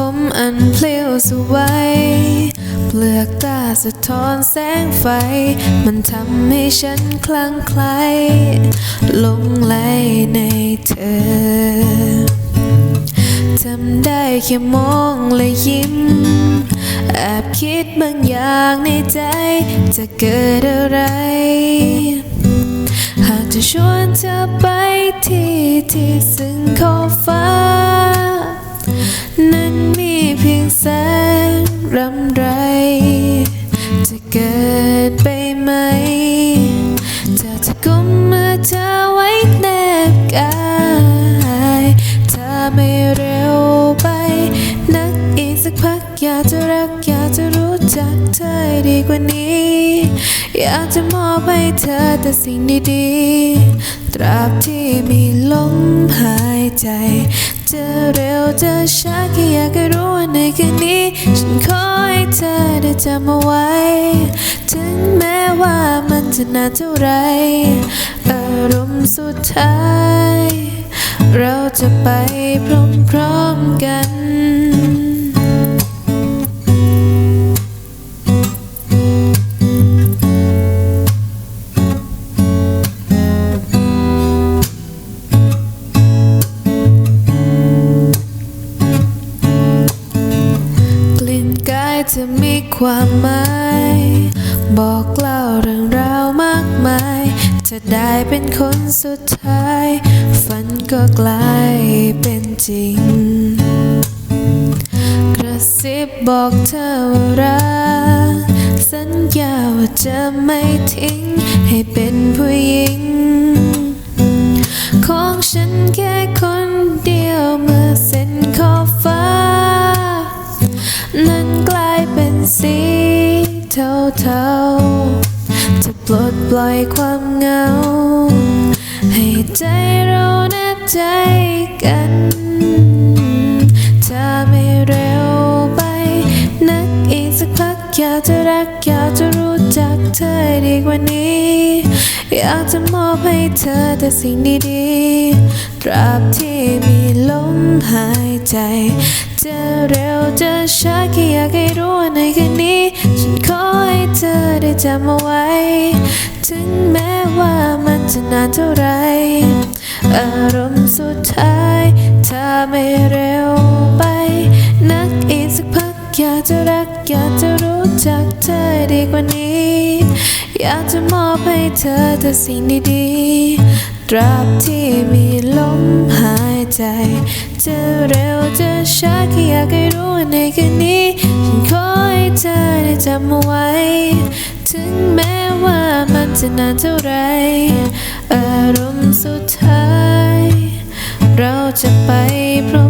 ผมอันเพลียวสวัยเปลือกตาสะท้อนแสงไฟ มันทำให้ฉันคลั่งไคล้หลงไหลในเธอทำได้แค่มองและยิ้ม แอบคิดบางอย่างในใจ จะเกิดอะไร หากจะชวนเธอไปที่ที่ซึ่งขอบฟ้า นั้น รำไร จะเกิดไปไหมจะจะกุมมือเธอไว้แนบกายถ้าไม่เร็วไป นักอีกสักพักอยากจะรักอยากจะรู้จักเธอให้ดีกว่านี้ อยากจะมอบให้เธอแต่สิ่งดีๆ ตราบที่มีลมหายใจ จะเร็วจะช้าแค่อยากรู้ว่าในคืนนี้ ฉันขอให้เธอได้จำเอาไว้ ถึงแม้ว่ามันจะนานเท่าไร อารมณ์สุดท้าย เราจะไปพร้อมๆกัน ความหมาย บอกเล่าเรื่องราวมากมาย จะได้เป็นคนสุดท้าย ฝันก็กลายเป็นจริง กระซิบบอกเธอว่ารักสัญญาว่าจะไม่ทิ้ง ให้เป็นผู้หญิงของ สีเทาๆจะปลดปล่อยความเหงา ให้ใจเราแนบใจกันถ้าไม่เร็วไปนักอีกสักพักอยากจะรักอยากจะรู้จักเธอดีกว่านี้ อยากจะมอบให้เธอแต่สิ่งดีๆ ตราบที่มีลมหายใจ จะเร็วจะช้าแค่อยากให้รู้ว่าในคืนนี้ ฉันขอให้เธอได้จำเอาไว้ ถึงแม้ว่ามันจะนานเท่าไร อารมณ์สุดท้ายถ้าไม่เร็วไป นักอีกสักพักอยากจะรักอยากจะรู้จักเธอให้ดีกว่านี้ อยากจะมอบให้เธอแต่สิ่งดีๆ ตราบที่มีลมหายใจ จะเร็วจะช้าแค่อยากให้รู้ว่าในคืนนี้ฉันขอให้เธอได้จำเอาไว้ ถึงแม้ว่ามันจะนานเท่าไร อารมณ์สุดท้าย เราจะไปพร้อม